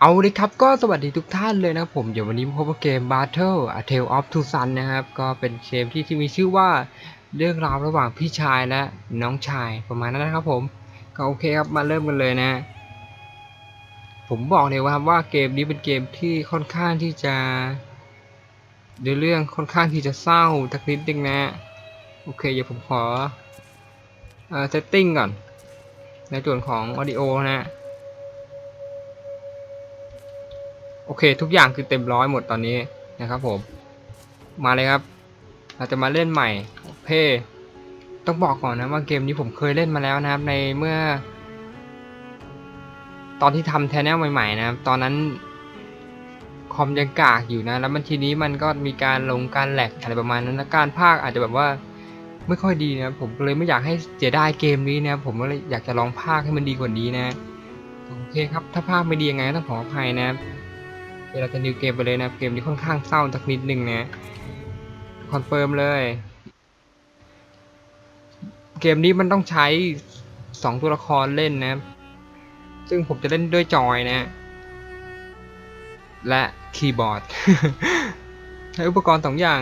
เอาเลยครับก็สวัสดีทุกท่านเลยนะผม เดี๋ยววันนี้พบกับเกม Battle A Tale of Two Sons นะครับ ก็เป็นเกมที่ที่มีชื่อว่าเรื่องราวระหว่างพี่ชายและน้องชายประมาณนั้นนะครับผม ก็โอเคครับมาเริ่มกันเลยนะ ผมบอกเลยว่าครับว่าเกมนี้เป็นเกมที่ค่อนข้างที่จะเรื่องค่อนข้างที่จะเศร้าสักนิดนึงนะ โอเคเดี๋ยวผมขอเอ่อ setting ก่อน ในส่วนของ audio นะ โอเค ทุกอย่างคือเต็มร้อยหมดตอนนี้นะครับผม มาเลยครับ เราจะมาเล่นใหม่เพต้องบอกก่อนนะว่าเกมนี้ผมเคยเล่นมาแล้วนะครับ ในเมื่อ ตอนที่ทำแทนแนลใหม่ๆนะครับ ตอนนั้นคอมยังกากอยู่นะ แล้วมันทีนี้มันก็มีการลงการแหลกอะไรประมาณนั้นนะการภาคอาจจะแบบว่าไม่ค่อยดีนะผมเลยไม่อยากให้เสียดายเกมนี้นะผมก็เลยอยากจะลองภาคให้มันดีกว่านี้นะโอเคครับถ้าภาคไม่ดียังไงต้องขออภัยนะครับ เดี๋ยวเราจะนิวเกมไปเลยนะเกมนี้ค่อนข้างเศร้าสักนิดหนึ่งนะคอนเฟิร์มเลย เกมนี้มันต้องใช้สองตัวละครเล่นนะ ซึ่งผมจะเล่นด้วยจอยนะ และคีย์บอร์ด ใช้อุปกรณ์สองอย่าง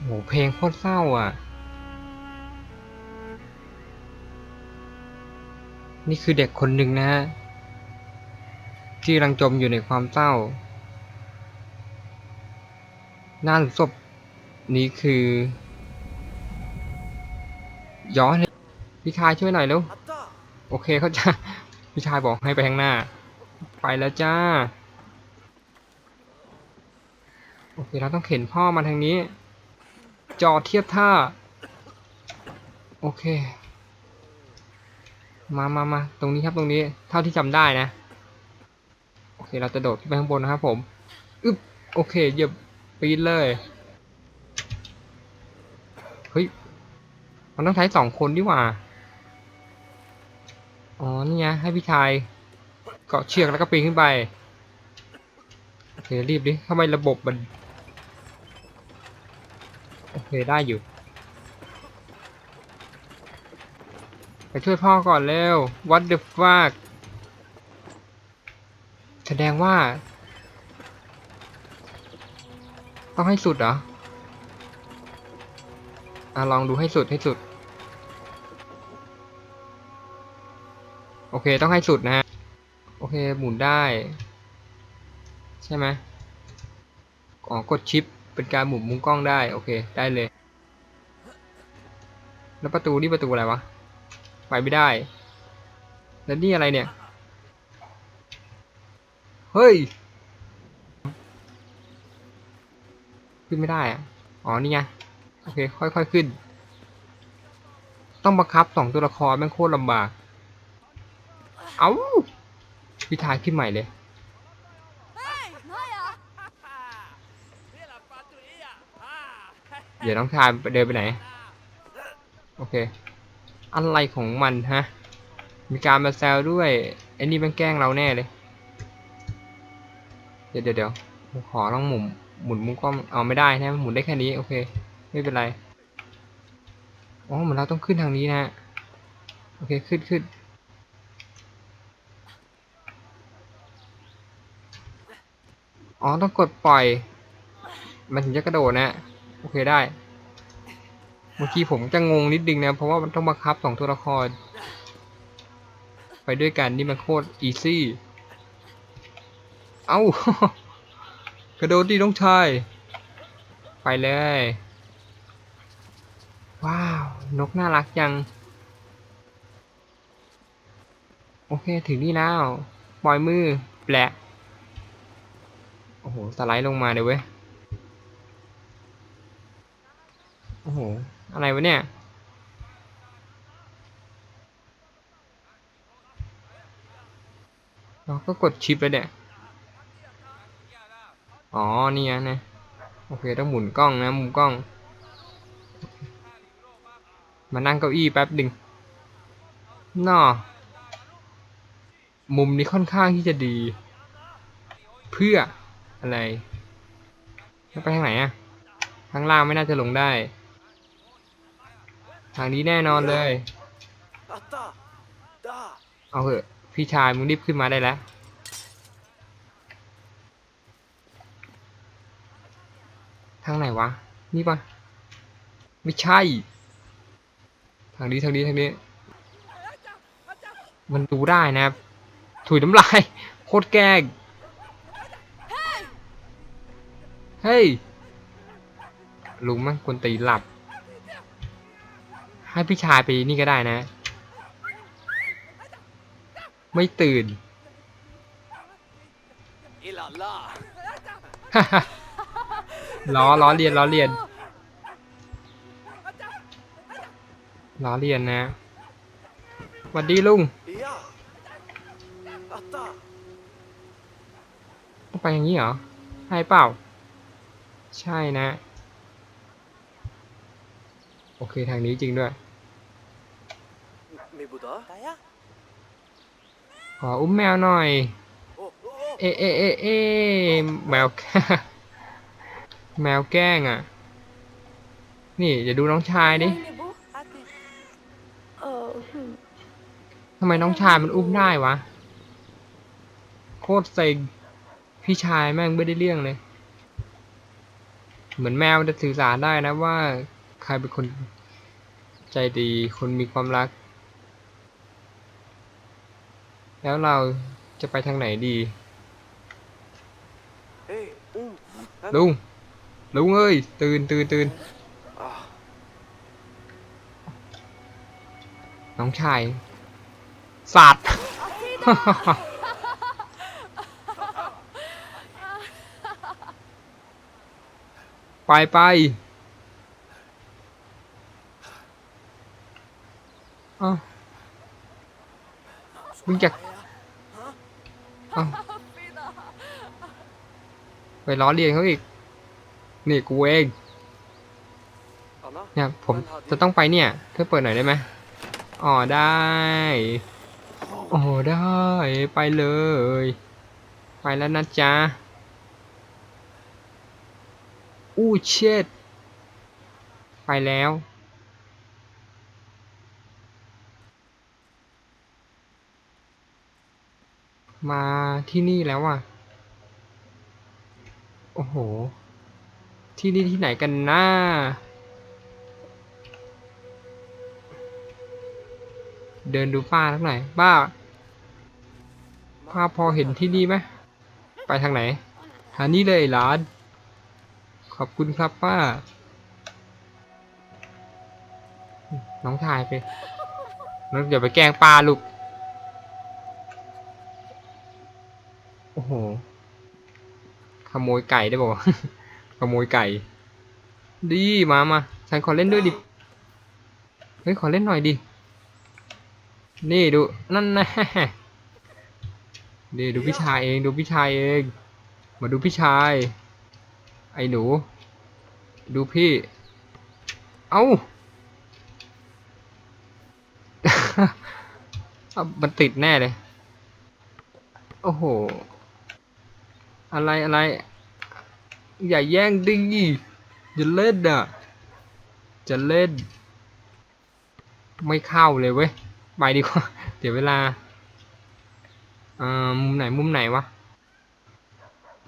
โหเพลงโคตรเศร้าอะ นี่คือเด็กคนหนึ่งนะฮะ ที่รังจมอยู่ในความเศร้า หน้าศพนี้คือ ย้อนพี่ชายช่วยหน่อยแล้วโอเคเขาจะพี่ชายบอกให้ไปข้างหน้า ไปแล้วจ้า โอเคเราต้องเข็นพ่อมาทางนี้ จอเทียบท่า โอเค มามามาตรงนี้ครับตรงนี้ เท่าที่จำได้นะ โอเค เราจะโดดขึ้นไปข้างบนนะครับผม อึ๊บ โอเคเหยียบปีนเลย เฮ้ย มันต้องใช้สองคนดีกว่า อ๋อ นี่ไงให้พี่ชายเกาะเชือกแล้วก็ปีนขึ้นไป โอเค รีบดิทำไมระบบมัน โอเค ได้อยู่ ไป ช่วยพ่อก่อนเร็ว What the fuck แสดงว่า ต้องให้สุดเหรออะลองดูให้สุดให้สุด โอเคต้องให้สุดนะฮะ โอเคหมุนได้ ใช่ไหมอ๋อกดชิปเป็นการหมุนมุมกล้องได้ โอเค ได้เลย แล้วประตูนี่ประตูอะไรวะ ไปไม่ได้ แล้วนี่อะไรเนี่ย เฮ้ย ขึ้นไม่ได้อะอ๋อ นี่ไง โอเค ค่อยๆขึ้น ต้องบังคับสองตัวละครแม่งโคตรลำบาก เอาพี่ทายขึ้นใหม่เลยเดี๋ยวน้องทายเดินไปไหน โอเค อะไรของมันฮะ มีการมาแซวด้วยไอ้นี่มันแกล้งเราแน่เลย เดี๋ยวเดี๋ยวเดี๋ยวขอลองหมุนหมุนมุมกล้องเอาไม่ได้นะหมุนได้แค่นี้โอเค ไม่เป็นไรอ๋อเหมือนเราต้องขึ้นทางนี้นะฮะโอเคขึ้นขึ้นอ๋อต้องกดปล่อย มันถึงจะกระโดดนะ โอเคได้ เมื่อกี้ผมจะงงนิดนึงนะ เพราะว่ามันต้องบังคับสองตัวละคร ไปด้วยกันนี่มันโคตรอีซี่ เอ้ากระโดดดิน้องชาย ไปเลย ว้าว นกน่ารักจัง โอเคถึงนี่แล้ว ปล่อยมือ แปลกโอ้โห สไลด์ลงมาเลยเว้ย โอ้โห อะไรวะเนี่ยเราก็กดชิปแล้วเนี่ยอ๋อ นี่ไงนะ โอเค ต้องหมุนกล้องนะ มุมกล้อง มานั่งเก้าอี้แป๊บหนึ่งน่อมุมนี้ค่อนข้างที่จะดี เพื่ออะไร ไปทางไหนอะข้างล่างไม่น่าจะลงได้ ทางนี้แน่นอนเลย เอาเถอะ พี่ชายมึงรีบขึ้นมาได้แล้วทางไหนวะ นี่ปะไม่ใช่ ทางนี้ทางนี้ทางนี้ มันดูได้นะถุยน้ำลาย โคตรแกงเฮ้ย ลุงมันคนตีหลับ ให้พี่ชายไปนี่ก็ได้นะ ไม่ตื่นอีหล่าล่าล้อล้อเลียนล้อเลียนล้อเลียนนะสวัสดีลุงอียะอัตตาต้องไปอย่างนี้เหรอใช่เปล่า ใช่นะ โอเคทางนี้จริงด้วย มีบุตรตายะขออุ้มแมวหน่อยโอ้โอ้เอะเอะเอะเอะแมวแมวแกล้งอะ นี่อย่าดูน้องชายดิ Ini bu, hati. Oh, hmm. ทำไมน้องชายมันอุ้มได้วะ โคตรเซ็งพี่ชายแม่งไม่ได้เรื่องเลย เหมือนแมวมันจะสื่อสารได้นะว่า ใครเป็นคนใจดี คนมีความรัก แล้วเราจะไปทางไหนดีเฮ้ยอืมลุงลุงเอ้ย ตื่นตื่นตื่นอ่าน้องชายสัตว์ไปไปเอ้ามึงจะเอ้าไปล้อเลียนเขาอีก นี่กูเองเอานะเนี่ยผมจะต้องไปเนี่ยเพื่อเปิดหน่อยได้ไหมอ๋อได้โอ้ได้ไปเลย ไปแล้วนะจ๊ะอู้เช็ดไปแล้ว มาที่นี่แล้วอะ โอ้โห ที่นี่ที่ไหนกันนะเดินดูป้าทั้งไหนอยป้าป้าพอเห็นที่นี่ไหมไปทางไหนทางนี้เลยหลาน ขอบคุณครับป้า น้องชายไปแล้วอย่าไปแกล้งป้าลูก โห ขโมยไก่ได้บอกว่าขโมยไก่ ดีมามาฉันขอเล่นด้วยดิ เฮ้ย ขอเล่นหน่อยดิ นี่ดู นั่นนะนี่ดูพี่ชายเอง ดูพี่ชายเอง มาดูพี่ชาย ไอ้หนู ดูพี่ เอ้าเอามันติดแน่เลย โอ้โห อะไรอะไร อย่าแย่งดิอย่าเล่นอะ จะเล่น ไม่เข้าเลยเว้ย ไปดีกว่า เดี๋ยวเวลาเอ่อมุมไหนมุมไหนวะ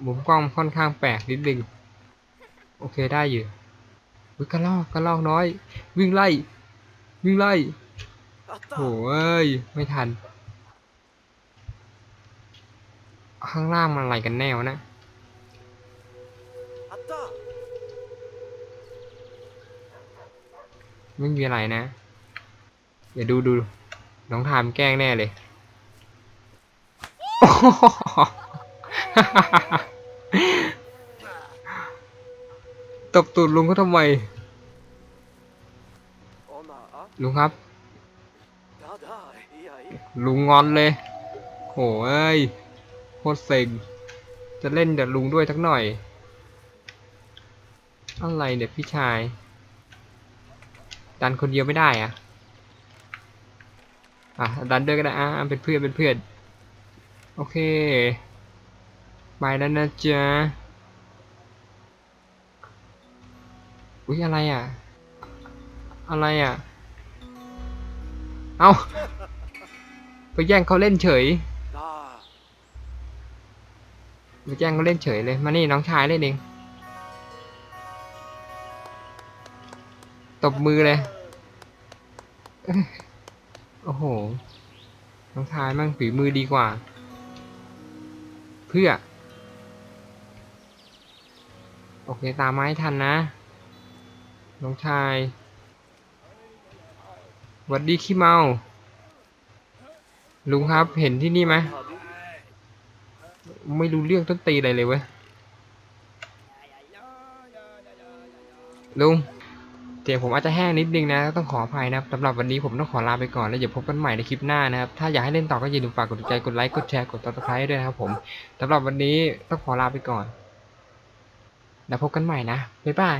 มุมกล้องค่อนข้างแปลกนิดนึง โอเคได้อยู่อุ้ยกระลอกกระลอกน้อย วิ่งไล่ วิ่งไล่อัตตาโหเอ้ยไม่ทัน ข้างล่างมันอะไรกันแน่วะนะอัตตาไม่มีอะไรนะเดี๋ยวดูดูน้องทามแกล้งแน่เลย ตบตูดลุงเขาทำไมโอนาอะลุงครับได้ได้อียอีลุงงอนเลยโหเอ้ย โคตรเซ็ง จะเล่นแต่ลุงด้วยทักหน่อย อะไรเนี่ยพี่ชาย ดันคนเดียวไม่ได้อะอะดันด้วยก็ได้อะเป็นเพื่อนเป็นเพื่อน โอเคไปแล้วนะจ๊ะอุ๊ยอะไรอะ อะไรอะ เอาไปแย่งเขาเล่นเฉย ไปแย่งเขาเล่นเฉยเลย มานี่น้องชายเล่นเอง ตบมือเลย โอ้โห น้องชายมั่งฝีมือดีกว่า เพื่อ โอเค ตามไมาให้ทันนะ น้องชาย วัดดีขี้เมา ลุงครับ เห็นที่นี่ไหม ไม่รู้เรื่องต้นตีอะไรเลยเว้ยลุงเสียงผมอาจจะแห้งนิดนึงนะ ต้องขออภัยนะครับสำหรับวันนี้ผมต้องขอลาไปก่อนแล้วเดี๋ยวพบกันใหม่ในคลิปหน้านะครับ ถ้าอยากให้เล่นต่อก็อย่าลืมฝากกดติดใจกดไลค์กดแชร์กดติดตามด้วยนะครับผมสำหรับวันนี้ต้องขอลาไปก่อน แล้วพบกันใหม่นะบ๊ายบาย